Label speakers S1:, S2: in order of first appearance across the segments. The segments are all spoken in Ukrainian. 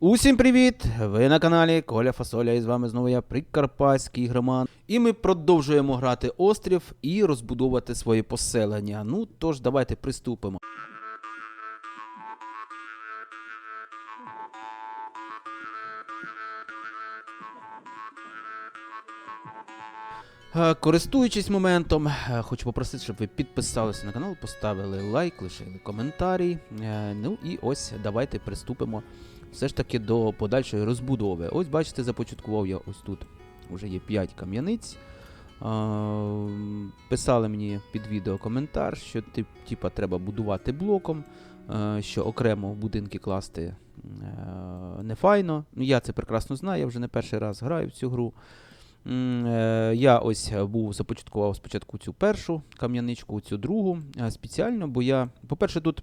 S1: Усім привіт! Ви на каналі Коля Фасоля і з вами знову я Прикарпатський громад. І ми продовжуємо грати острів і розбудовувати своє поселення. Ну тож давайте приступимо. Е, Користуючись моментом, е, хочу попросити, щоб ви підписалися на канал, поставили лайк, лишили коментарі. Е, Ну і ось давайте приступимо все ж таки до подальшої розбудови. Ось бачите, започаткував я ось тут. Вже є 5 кам'яниць. Писали мені під відео коментар, що тип, типа, треба будувати блоком, що окремо в будинки класти е, не файно. Ну, я це прекрасно знаю, я вже не перший раз граю в цю гру. Е, Я ось був започаткував спочатку цю першу кам'яничку, цю другу е, спеціально, бо я, по-перше, тут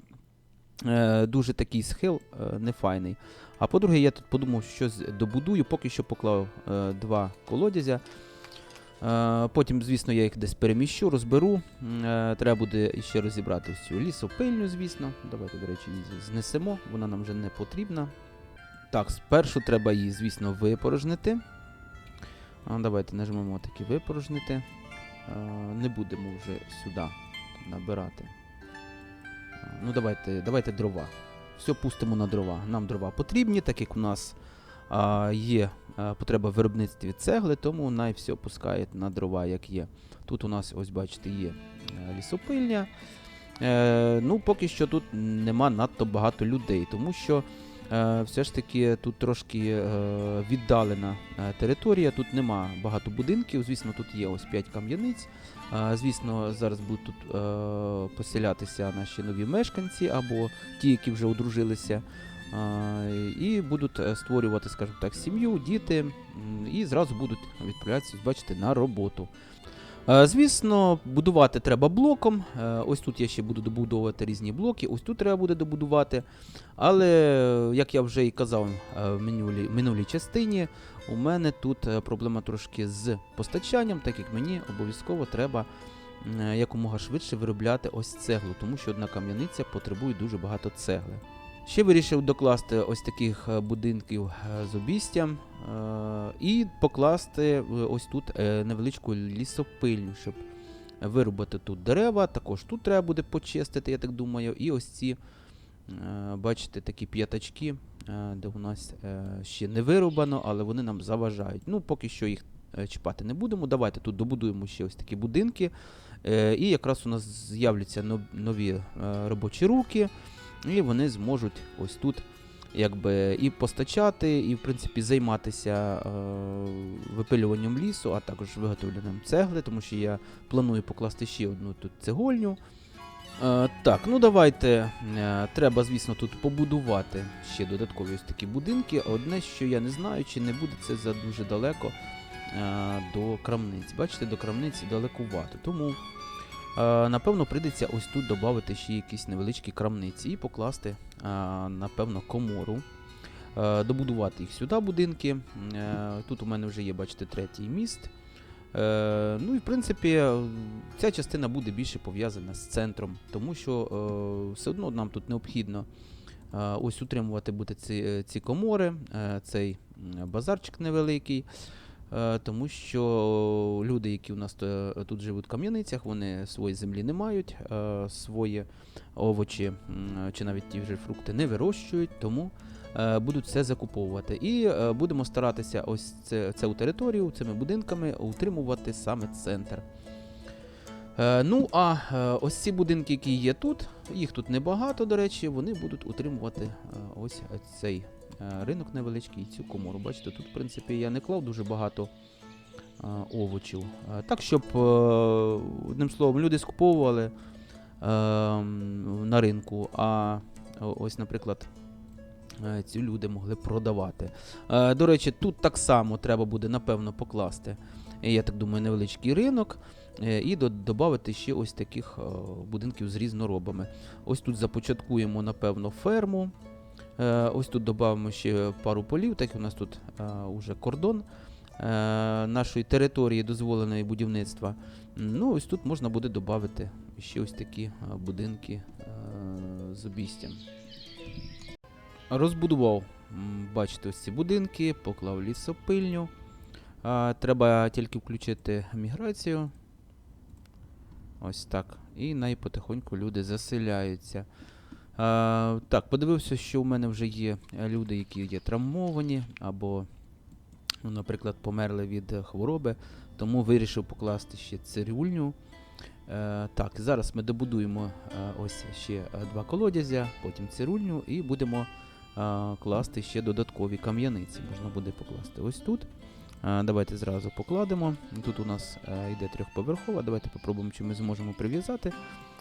S1: е, дуже такий схил е, нефайний. А по-друге, я тут подумав, що з- добудую, поки що поклав е, два колодязя. Потім, звісно, я їх десь переміщу, розберу. Треба буде ще розібрати цю лісопильню, звісно. Давайте, до речі, її знесемо, вона нам вже не потрібна. Так, спершу треба її, звісно, випорожнити. Давайте нажмемо таки випорожнити. Не будемо вже сюди набирати. Е, Ну, давайте, давайте дрова. Все пустимо на дрова. Нам дрова потрібні, так як у нас а, є а, потреба в виробництві цегли, тому най все пускає на дрова, як є. Тут у нас, ось бачите, є е, лісопильня. Е, ну, поки що тут нема надто багато людей, тому що е, все ж таки тут трошки е, віддалена е, територія, тут нема багато будинків. Звісно, тут є ось 5 кам'яниць. Е, звісно, зараз будуть тут е, поселятися наші нові мешканці або ті, які вже одружилися. е, І будуть е, створювати, скажімо так, сім'ю, діти, і зразу будуть відправлятися, бачите, на роботу. Е, Звісно, будувати треба блоком. Е, Ось тут я ще буду добудовувати різні блоки, ось тут треба буде добудувати. Але, як я вже і казав е, в минулій, минулій частині, у мене тут проблема трошки з постачанням, так як мені обов'язково треба якомога швидше виробляти ось цеглу, тому що одна кам'яниця потребує дуже багато цегли. Ще вирішив докласти ось таких будинків з обістям і покласти е, ось тут е, невеличку лісопильню, щоб вирубати тут дерева. Також тут треба буде почистити, я так думаю. І ось ці, е, бачите, такі п'ятачки, е, де у нас е, ще не вирубано, але вони нам заважають. Ну, поки що їх е, чіпати не будемо. Давайте тут добудуємо ще ось такі будинки. Е, І якраз у нас з'являться нові е, робочі руки, і вони зможуть ось тут якби і постачати, і в принципі займатися е, випилюванням лісу, а також виготовленням цегли, тому що я планую покласти ще одну тут цегольню. Е, так, ну давайте. Е, треба, звісно, тут побудувати ще додаткові ось такі будинки. Одне, що я не знаю, чи не буде це за дуже далеко е, до крамниць. Бачите, до крамниці далекувато. Тому, напевно, прийдеться ось тут додати ще якісь невеличкі крамниці і покласти, е, напевно, комору. Е, добудувати їх сюди будинки. Е, тут у мене вже є, бачите, третій міст. Е, ну і в принципі, е, ця частина буде більше пов'язана з центром, тому що е, все одно нам тут необхідно е, ось утримувати ці, е, ці комори, е, цей базарчик невеликий. Е, тому що люди, які у нас е, тут живуть в кам'яницях, вони свої землі не мають, е, свої овочі чи навіть ті вже фрукти не вирощують, тому будуть все закуповувати. І будемо старатися ось це, цю територію цими будинками утримувати саме центр. Ну, а ось ці будинки, які є тут, їх тут небагато, до речі, вони будуть утримувати ось цей ринок невеличкий і цю комору. Бачите, тут, в принципі, я не клав дуже багато е, овочів. Е, так, щоб, е, одним словом, люди скуповували е, на ринку, а ось, наприклад, е, ці люди могли продавати. Е, До речі, тут так само треба буде, напевно, покласти, е, я так думаю, невеличкий ринок. е, І додати ще ось таких е, будинків з різноробами. Ось тут започаткуємо, напевно, ферму. Е, Ось тут додамо ще пару полів, так у нас тут е, уже кордон е, нашої території дозволеної будівництва. Ну, ось тут можна буде додати ще ось такі будинки з обістям. Розбудував, бачите, ось ці будинки, поклав лісопильню. Треба тільки включити міграцію. Ось так. І най потихоньку люди заселяються. А, так, подивився, що у мене вже є е, люди, які є травмовані, або, ну, наприклад, померли від е, хвороби, тому вирішив покласти ще цирюльню. Е, так, зараз ми добудуємо е, ось ще два колодязя, потім цирульню, і будемо класти ще додаткові кам'яниці. Можна буде покласти ось тут. Давайте зразу покладемо. Тут у нас йде трьохповерхова. Давайте попробуємо, чи ми зможемо прив'язати.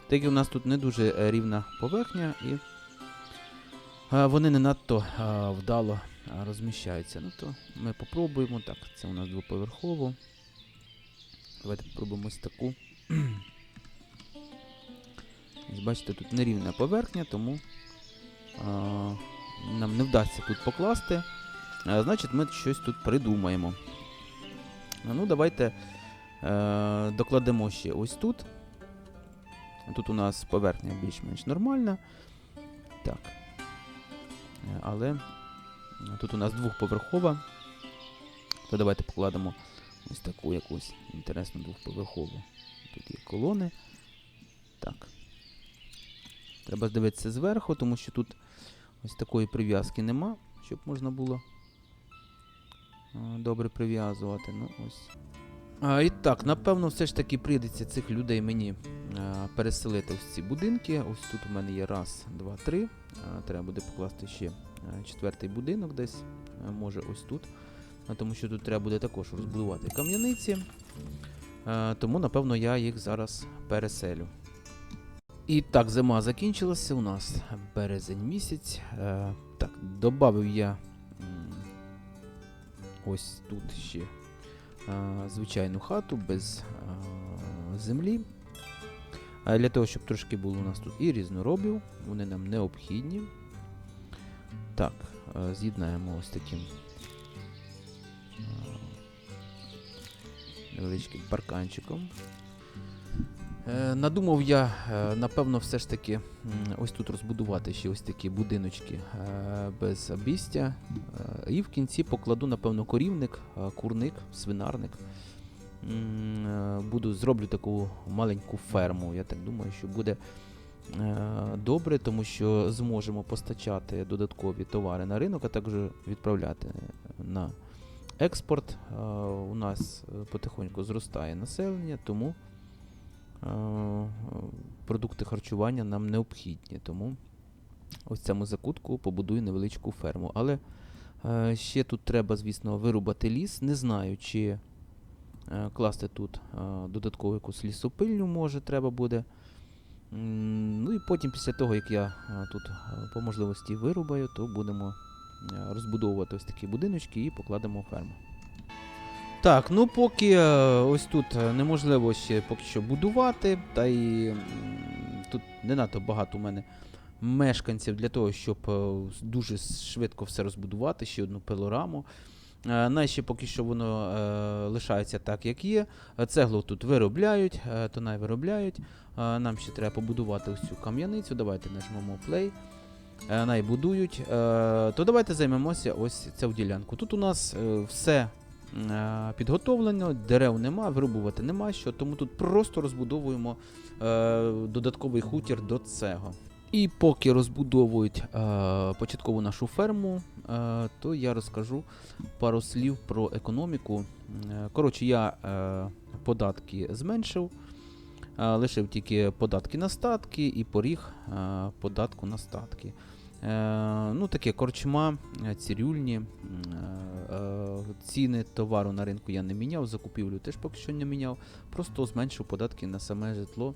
S1: Так як у нас тут не дуже е, рівна поверхня, і е, вони не надто е, вдало розміщаються. Ну то ми попробуємо. Так, це у нас двоповерхово. Давайте попробуємо ось таку. Бачите, тут нерівна поверхня, тому а, нам не вдасться тут покласти. А, значить, ми щось тут придумаємо. А, ну, давайте е, докладемо ще ось тут. Тут у нас поверхня більш-менш нормальна. Так. Е, Але тут у нас двохповерхова. То давайте покладемо ось таку якусь інтересну двохповерхову. Тут є колони. Так. Треба дивитися зверху, тому що тут ось такої прив'язки нема, щоб можна було добре прив'язувати. Ну, ось. А, і так, напевно, все ж таки прийдеться цих людей мені переселити в ці будинки. Ось тут у мене є раз, два, три. Треба буде покласти ще четвертий будинок десь. Може ось тут. Тому що тут треба буде також розбудувати кам'яниці. Тому, напевно, я їх зараз переселю. І так, зима закінчилася у нас березень місяць. Е, так, додав я ось тут ще е, звичайну хату без е, землі. Для того, щоб трошки було у нас тут і різноробів, вони нам необхідні. Так, е, з'єднаємо ось таким е, невеличким парканчиком. Е, Надумав я, напевно, все ж таки ось тут розбудувати ще ось такі будиночки без обістя. І в кінці покладу, напевно, корівник, курник, свинарник. Е, Буду зроблю таку маленьку ферму. Я так думаю, що буде е, добре, тому що зможемо постачати додаткові товари на ринок, а також відправляти на експорт. Е, У нас потихоньку зростає населення, тому продукти харчування нам необхідні. Тому ось цьому закутку побудую невеличку ферму. Але ще тут треба, звісно, вирубати ліс. Не знаю, чи класти тут е, додаткову якусь лісопильню, може, треба буде. Ну і потім, після того, як я е, тут е, по можливості вирубаю, то будемо е, розбудовувати ось такі будиночки і покладемо ферму. Так, ну поки е, ось тут е, неможливо ще поки що будувати, та й тут не надто багато у мене мешканців для того, щоб е, дуже швидко все розбудувати, ще одну пилораму. Е, Найще поки що воно е, лишається так, як є. Цеглу тут виробляють, е, тонай виробляють. Нам ще треба побудувати ось цю кам'яницю. Давайте нажмемо play. Най будують. Е, То давайте займемося ось цю ділянку. Тут у нас все підготовлено, дерев нема, вирубувати нема що, тому тут просто розбудовуємо додатковий хутір до цього. І поки розбудовують початкову нашу ферму, то я розкажу пару слів про економіку. Е, Коротше, я е, податки зменшив, е, лишив тільки податки на статки і поріг е, податку на статки. Е, ну, таке корчма, е, цирюльні, е, е, ціни товару на ринку я не міняв, закупівлю теж поки що не міняв, просто зменшив податки на саме житло.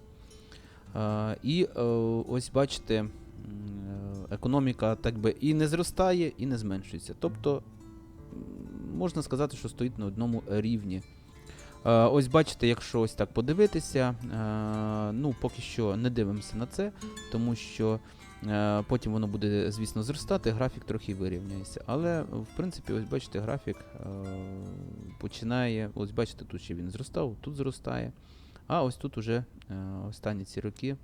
S1: Е, і е, ось бачите, е, економіка так би і не зростає, і не зменшується. Тобто, можна сказати, що стоїть на одному рівні. Е, Ось бачите, якщо ось так подивитися, е, ну поки що не дивимося на це, тому що е, потім воно буде, звісно, зростати, графік трохи вирівняється. Але в принципі, ось бачите, графік е, починає. Ось бачите, тут ще він зростав, тут зростає. А ось тут уже е, останні ці роки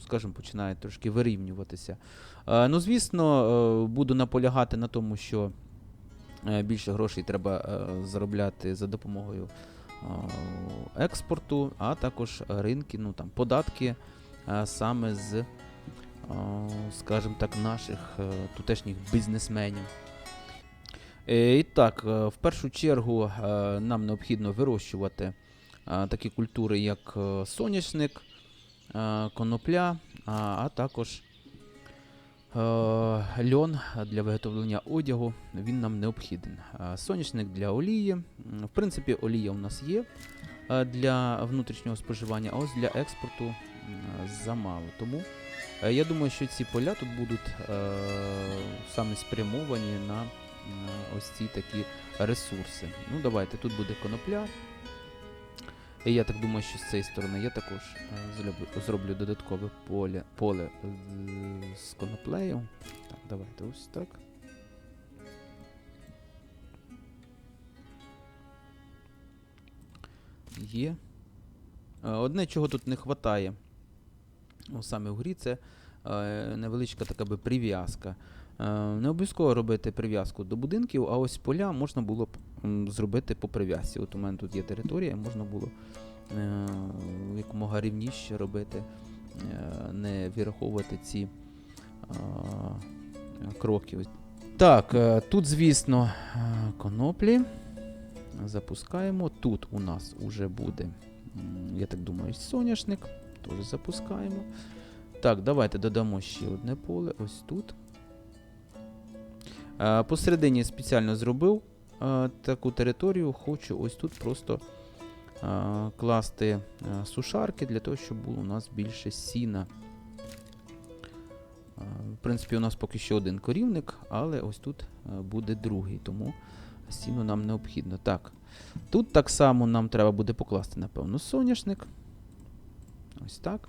S1: скажімо, починає трошки вирівнюватися. Е, Ну, звісно, е, буду наполягати на тому, що е, більше грошей треба заробляти за допомогою експорту, а також ринки, ну там податки саме з, скажімо так, наших тутешніх бізнесменів. І так, в першу чергу нам необхідно вирощувати такі культури, як соняшник, конопля, а, також е, льон для виготовлення одягу. Він нам необхіден. Е, Соняшник для олії. В принципі, олія у нас є е, для внутрішнього споживання, а ось для експорту замало. Тому е, я думаю, що ці поля тут будуть е, саме спрямовані на ось ці такі ресурси. Ну, давайте, тут буде конопля. І я так думаю, що з цієї сторони я також е, зроблю, зроблю додаткове поле, поле з, з коноплею. Так, давайте ось так. Є. Е, Одне, чого тут не вистачає, саме в грі, це е, невеличка така би прив'язка. Е, Не обов'язково робити прив'язку до будинків, а ось поля можна було б зробити по прив'язці. От у мене тут є територія, можна було е, якомога рівніше робити, е, не вираховувати ці кроки. Так, тут, звісно, коноплі. Запускаємо. Тут у нас уже буде, я так думаю, соняшник. Теж запускаємо. Так, давайте додамо ще одне поле. Ось тут. Е, Посередині спеціально зробив е, таку територію. Хочу ось тут просто е, класти сушарки для того, щоб було у нас більше сіна. В принципі, у нас поки що один корівник, але ось тут буде другий, тому сіно нам необхідно. Так. Тут так само нам треба буде покласти, напевно, соняшник. Ось так.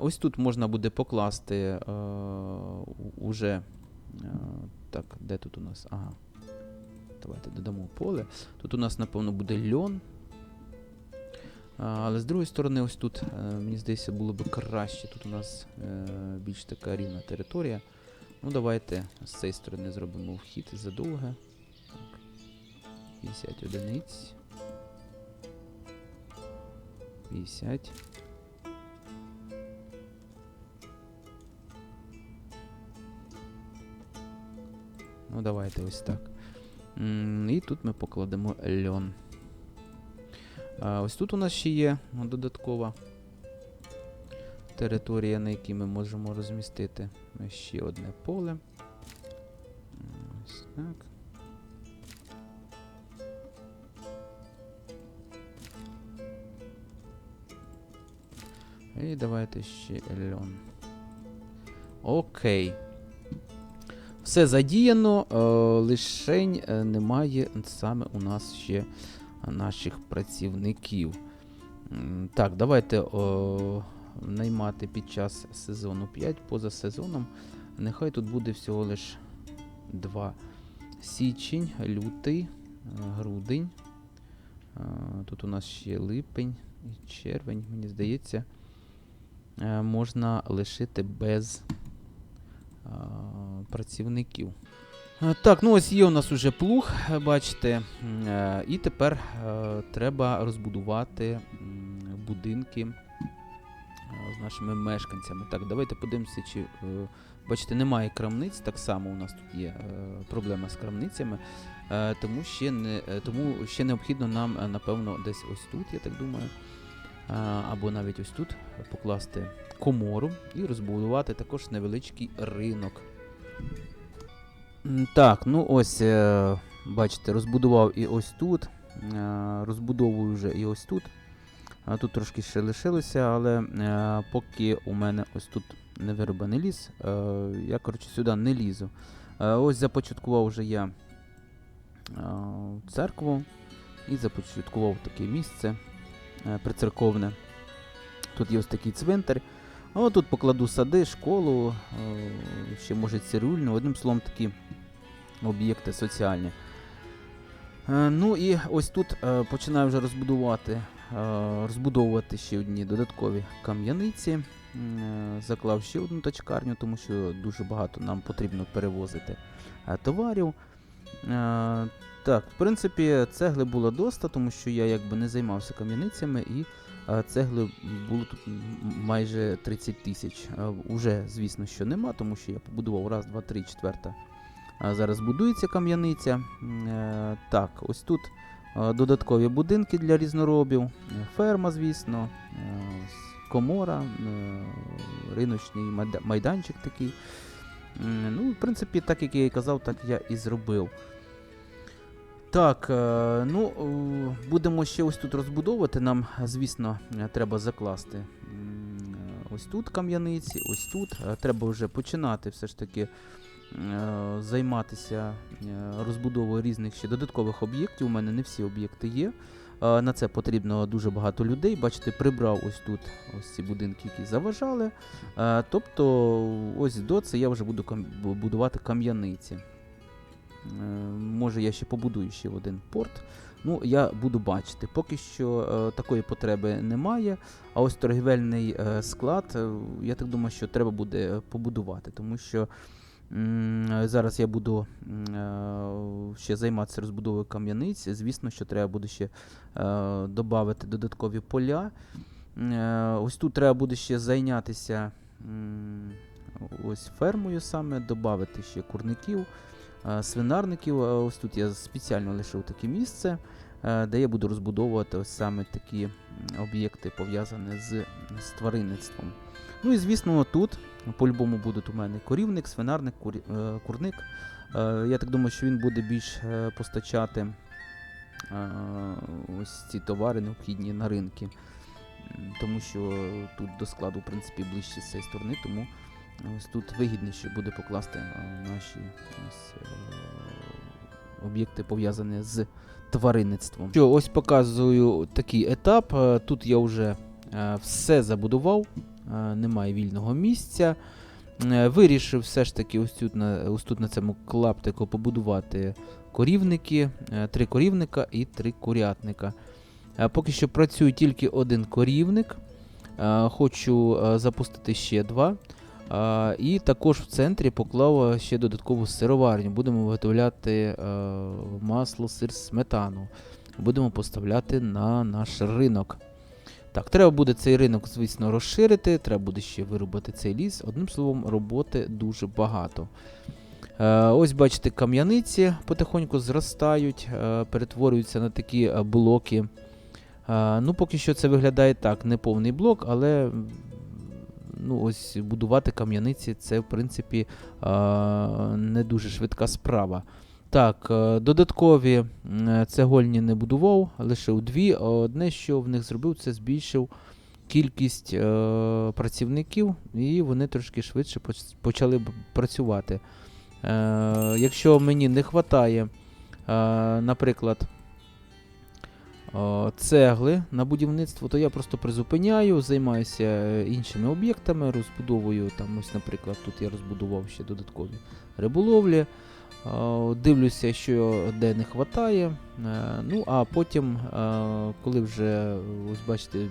S1: Ось тут можна буде покласти е, уже. Так, де тут у нас? Ага. Давайте додамо поле. Тут у нас, напевно, буде льон. А, але з другої сторони, ось тут, е, мені здається, було б краще. Тут у нас е, більш така рівна територія. Ну, давайте з цієї сторони зробимо вхід задовге. Так. 50 одиниць. 50. Ну, давайте ось так. І тут ми покладемо льон. Ось тут у нас ще є додаткова територія, на якій ми можемо розмістити ще одне поле. Ось так. І давайте ще льон. Окей. Все задіяно, е, лишень е, немає саме у нас ще наших працівників. Так, давайте о, наймати під час сезону 5 поза сезоном. Нехай тут буде всього лиш 2. Січень, лютий, е, грудень. Тут у нас ще липень і червень, мені здається, можна лишити без працівників. Так, ну ось є у нас уже плуг, бачите. е, І тепер е, треба розбудувати будинки е, з нашими мешканцями. Так, давайте подивимося, чи бачите, немає крамниць. Так само у нас тут є проблема з крамницями. Тому ще не тому ще необхідно нам, напевно, десь ось тут, я так думаю. Або навіть ось тут покласти комору і розбудувати також невеличкий ринок. Так, ну ось, е, бачите, розбудував і ось тут. е, Розбудовую вже і ось тут. Тут трошки ще лишилося, але е, поки у мене ось тут не вирубаний ліс, я, коротше, сюди не лізу. Ось започаткував вже я церкву і започаткував таке місце прицерковне. Тут є ось такий цвинтар. А тут покладу сади, школу, е, ще може цирюльну, одним словом такі об'єкти соціальні. Е, Ну і ось тут е, починаю вже розбудувати, е, розбудовувати ще одні додаткові кам'яниці. е, заклав ще одну тачкарню, тому що дуже багато нам потрібно перевозити е, товарів. Е, Так, в принципі, цегли було доста, тому що я якби не займався кам'яницями і е, цегли було тут майже 30 тисяч. Е, Уже, звісно, що нема, тому що я побудував раз, два, три, четверта. Зараз будується кам'яниця. Так, ось тут додаткові будинки для різноробів, ферма, звісно, комора, риночний майданчик такий. Ну, в принципі, так як я і казав, так я і зробив. Так, е, ну, е, будемо ще ось тут розбудовувати. Нам, звісно, треба закласти ось тут кам'яниці, ось тут. Е, Треба вже починати все ж таки займатися розбудовою різних ще додаткових об'єктів. У мене не всі об'єкти є. Е, На це потрібно дуже багато людей. Бачите, прибрав ось тут ось ці будинки, які заважали. Е, Тобто, ось до це я вже буду будувати кам'яниці. Е, Може, я ще побудую ще один порт. Ну, я буду бачити. Поки що е, такої потреби немає. А ось торгівельний е, склад, е, я так думаю, що треба буде побудувати, тому що зараз я буду е, ще займатися розбудовою кам'яниць. Звісно, що треба буде ще е, додати додаткові поля. Е, ось тут треба буде ще зайнятися ось фермою саме, додати ще курників, е, свинарників. Е, Ось тут я спеціально лишив таке місце, е, де я буду розбудовувати ось саме такі об'єкти, пов'язані з, з тваринництвом. Ну і звісно, тут по-любому будуть у мене корівник, свинарник, курі, е, курник. Е, Я так думаю, що він буде більш е, постачати е, ось ці товари необхідні на ринки. Тому що тут до складу, в принципі, ближче з цієї сторони, тому ось тут вигідніше буде покласти е, наші е, об'єкти пов'язані з тваринництвом. Що, ось показую такий етап. Е, Тут я вже все забудував, немає вільного місця. Вирішив все ж таки ось тут на, ось тут на цьому клаптику побудувати корівники, три корівника і три курятника. Поки що працює тільки один корівник. Хочу запустити ще два. Е, І також в центрі поклав ще додаткову сироварню. Будемо виготовляти е, масло, сир, сметану. Будемо поставляти на наш ринок. Так, треба буде цей ринок, звісно, розширити, треба буде ще вирубати цей ліс. Одним словом, роботи дуже багато. Е, ось бачите, кам'яниці потихоньку зростають, е, перетворюються на такі е, блоки. Е, ну, поки що це виглядає так, не повний блок, але ну, ось будувати кам'яниці це, в принципі, е, не дуже швидка справа. Так, е, додаткові цегольні не будував, лишив дві. Одне, що в них зробив, це збільшив кількість е, працівників, і вони трошки швидше почали працювати. Якщо мені не вистачає, наприклад, цегли на будівництво, то я просто призупиняю, займаюся е, іншими об'єктами, розбудовую там, ось, наприклад, тут я розбудував ще додаткові риболовлі. е, Дивлюся, що де не вистачає. Ну, а потім, е, коли вже, ось бачите,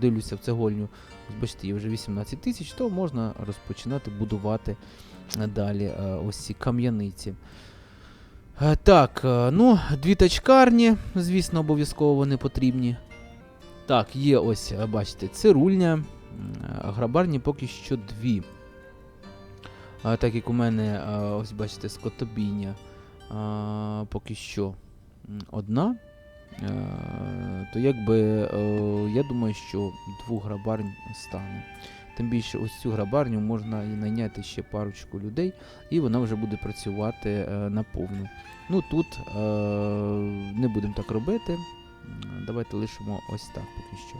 S1: дивлюся в цегольню, ось бачите, є вже 18 тисяч, то можна розпочинати будувати е, далі е, ось ці кам'яниці. Е, Так, е, ну, дві тачкарні, звісно, обов'язково вони потрібні. Так, є ось, е, бачите, цирульня. Грабарні поки що дві. Так як у мене, ось бачите, скотобійня поки що одна. То якби я думаю, що двох грабарень стане. Тим більше ось цю грабарню можна і найняти ще парочку людей, і вона вже буде працювати е, наповну. Ну тут е, не будемо так робити. Давайте лишимо ось так поки що.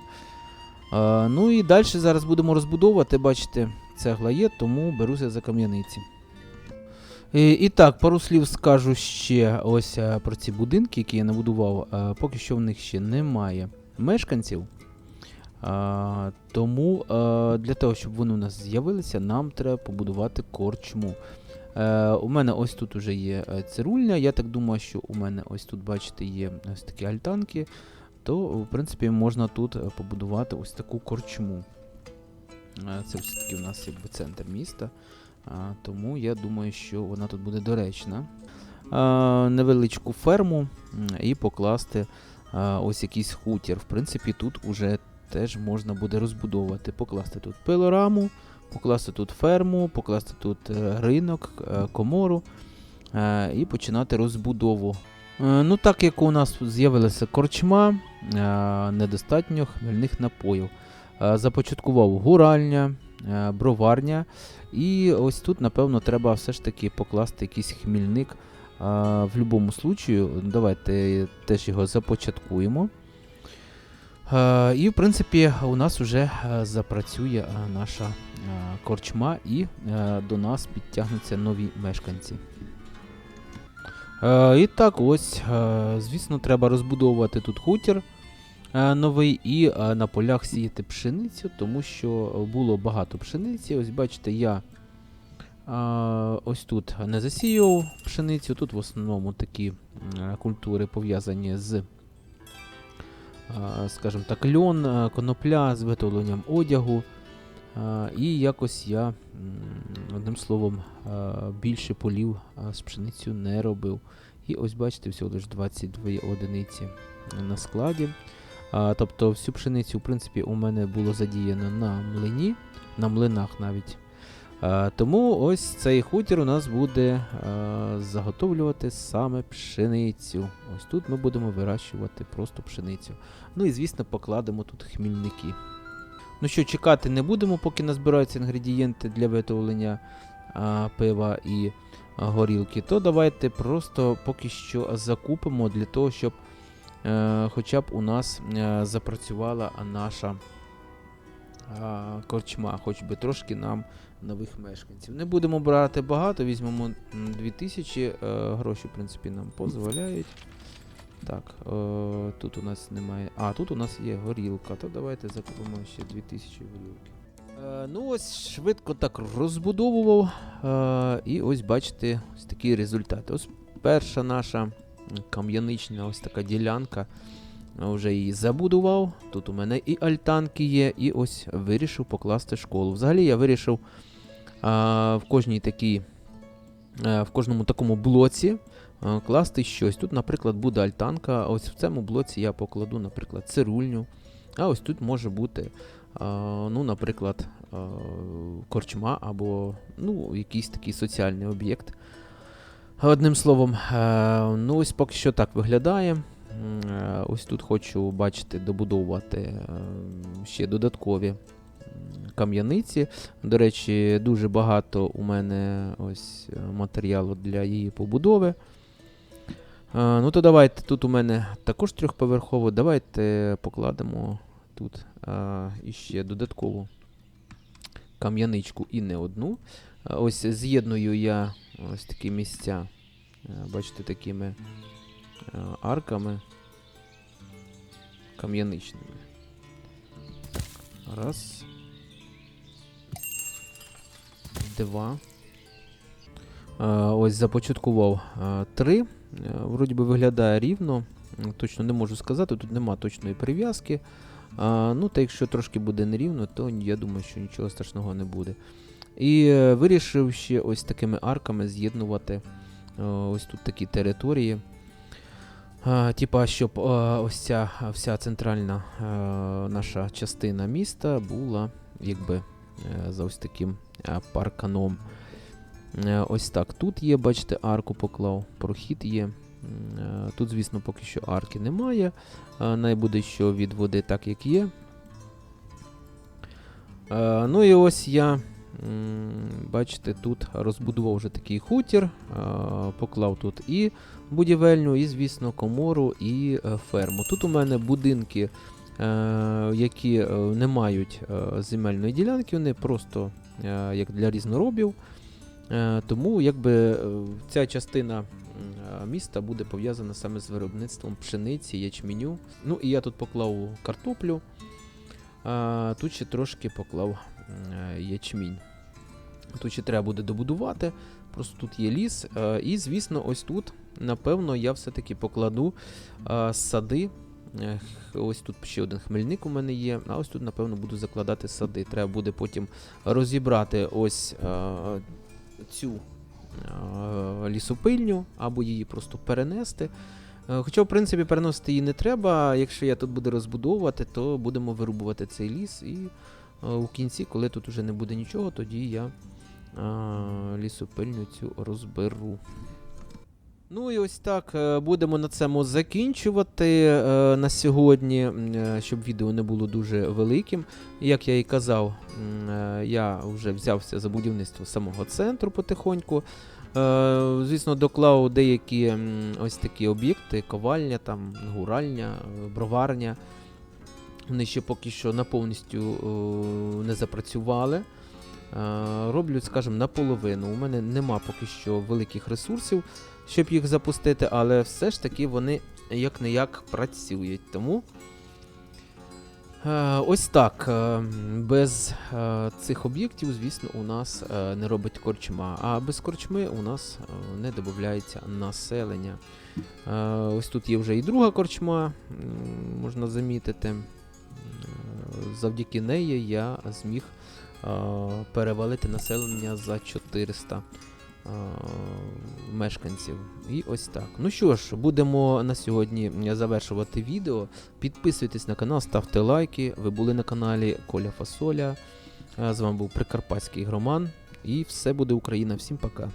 S1: Е, ну і далі зараз будемо розбудовувати. Бачите, цегла є, тому беруся за кам'яниці. І, і так, пару слів скажу ще ось е, про ці будинки, які я набудував. Е, Поки що в них ще немає мешканців. А, тому е, для того, щоб вони у нас з'явилися, нам треба побудувати корчму. Е, у мене ось тут уже є е, цирульня. Я так думаю, що у мене ось тут, бачите, є ось такі альтанки. То, в принципі, можна тут е, побудувати ось таку корчму. Це все-таки у нас якби центр міста. А, Тому я думаю, що вона тут буде доречна. А, Невеличку ферму і покласти а, ось якийсь хутір. В принципі, тут уже теж можна буде розбудовувати. Покласти тут пилораму, покласти тут ферму, покласти тут е, ринок, е, комору е, і починати розбудову. Ну, так як у нас з'явилася корчма, недостатньо хмельних напоїв. Започаткував гуральня, броварня. І ось тут, напевно, треба все ж таки покласти якийсь хмільник. В будь-якому случаю, давайте теж його започаткуємо. Е, І, в принципі, у нас вже е, запрацює е, наша корчма, і до нас підтягнуться нові мешканці. І так, ось, звісно, треба розбудовувати тут хутір новий і на полях сіяти пшеницю, тому що було багато пшениці. Ось бачите, я ось тут не засіяв пшеницю. Тут в основному такі культури пов'язані з, скажімо так, льон, е, конопля з виготовленням одягу. Е, І якось я, одним словом, е, більше полів е, з пшеницю не робив. І ось бачите, всього лише 22 одиниці на складі. Тобто всю пшеницю, в принципі, у мене було задіяно на млині, на млинах навіть. А, тому ось цей хутір у нас буде а, заготовлювати саме пшеницю. Ось тут ми будемо вирощувати просто пшеницю. Ну і звісно, покладемо тут хмільники. Ну що, чекати не будемо, поки назбираються інгредієнти для виготовлення а, пива і горілки, то давайте просто поки що закупимо для того, щоб е, хоча б у нас е, запрацювала наша корчма, хоч би трошки нам нових мешканців. Не будемо брати багато, візьмемо 2000, е, гроші, в принципі, нам дозволяють. Так, е, тут у нас немає. А, тут у нас є горілка, то давайте закупимо ще 2000 горілки. Е, ну ось швидко так розбудовував. Е, і ось бачите, ось такий результат. Ось перша наша кам'янична ось така ділянка. Е, Вже її забудував. Тут у мене і альтанки є, і ось вирішив покласти школу. Взагалі я вирішив в кожній такій, е, в кожному такому блоці е, класти щось. Тут, наприклад, буде альтанка. Ось в цьому блоці я покладу, наприклад, цирульню. А ось тут може бути, ну, наприклад, корчма або ну, якийсь такий соціальний об'єкт. Одним словом, е, ну ось поки що так виглядає. Е, Ось тут хочу бачити, добудовувати е, ще додаткові кам'яниці. До речі, дуже багато у мене ось е, матеріалу для її побудови. Е, Ну то давайте, тут у мене також трьохповерхово. Давайте покладемо тут е, іще додаткову кам'яничку і не одну. Ось з'єдную я ось такі місця, бачите, такими арками кам'яничними. Раз. Два. Е, Ось започаткував е, три. Е, Вроді би виглядає рівно. Точно не можу сказати, тут нема точної прив'язки. Ну, та якщо трошки буде нерівно, то я думаю, що нічого страшного не буде. І е, вирішив ще ось такими арками з'єднувати е, ось тут такі території. Е, Типа, щоб е, ось ця вся центральна е, наша частина міста була якби е, за ось таким е, парканом. Е, Ось так. Тут є, бачите, арку поклав, прохід є. Е, Тут, звісно, поки що арки немає. Е, Най буде що від води так, як є. Е, Ну і ось я, бачите, тут розбудував вже такий хутір, е, поклав тут і будівельню, і, звісно, комору, і е, ферму. Тут у мене будинки, е, які е, не мають е, земельної ділянки, вони просто е, як для різноробів. Е, Тому якби е, ця частина е, міста буде пов'язана саме з виробництвом пшениці, ячменю. Ну і я тут поклав картоплю, тут ще трошки поклав е, ячмінь. Тут ще треба буде добудувати, просто тут є ліс. е, І, звісно, ось тут, напевно, я все-таки покладу е, сади Е, Ось тут ще один хмельник у мене є, а ось тут, напевно, буду закладати сади. Треба буде потім розібрати ось е, цю е, лісопильню або її просто перенести. Е, Хоча, в принципі, переносити її не треба. Якщо я тут буду розбудовувати, то будемо вирубувати цей ліс. І у кінці, коли тут уже не буде нічого, тоді я лісопильню цю розберу. Ну і ось так е, будемо на цьому закінчувати е, на сьогодні, е, щоб відео не було дуже великим. Як я і казав, я вже взявся за будівництво самого центру потихоньку. Звісно, доклав деякі ось такі об'єкти: ковальня, там, гуральня, броварня. Вони ще поки що на повністю не запрацювали. Роблю, скажімо, наполовину. У мене нема поки що великих ресурсів, щоб їх запустити, але все ж таки вони як не як працюють. Тому е, ось так. е, Без е, цих об'єктів, звісно, у нас не робить корчма. А без корчми у нас не додається населення. Ось тут є вже і друга корчма, можна замітити. Завдяки неї я зміг перевалити населення за 400 е, мешканців. І ось так. Ну що ж, будемо на сьогодні завершувати відео. Підписуйтесь на канал, ставте лайки. Ви були на каналі Коля Фасоля. Е, З вами був Прикарпатський Громан. І все буде Україна. Всім пока.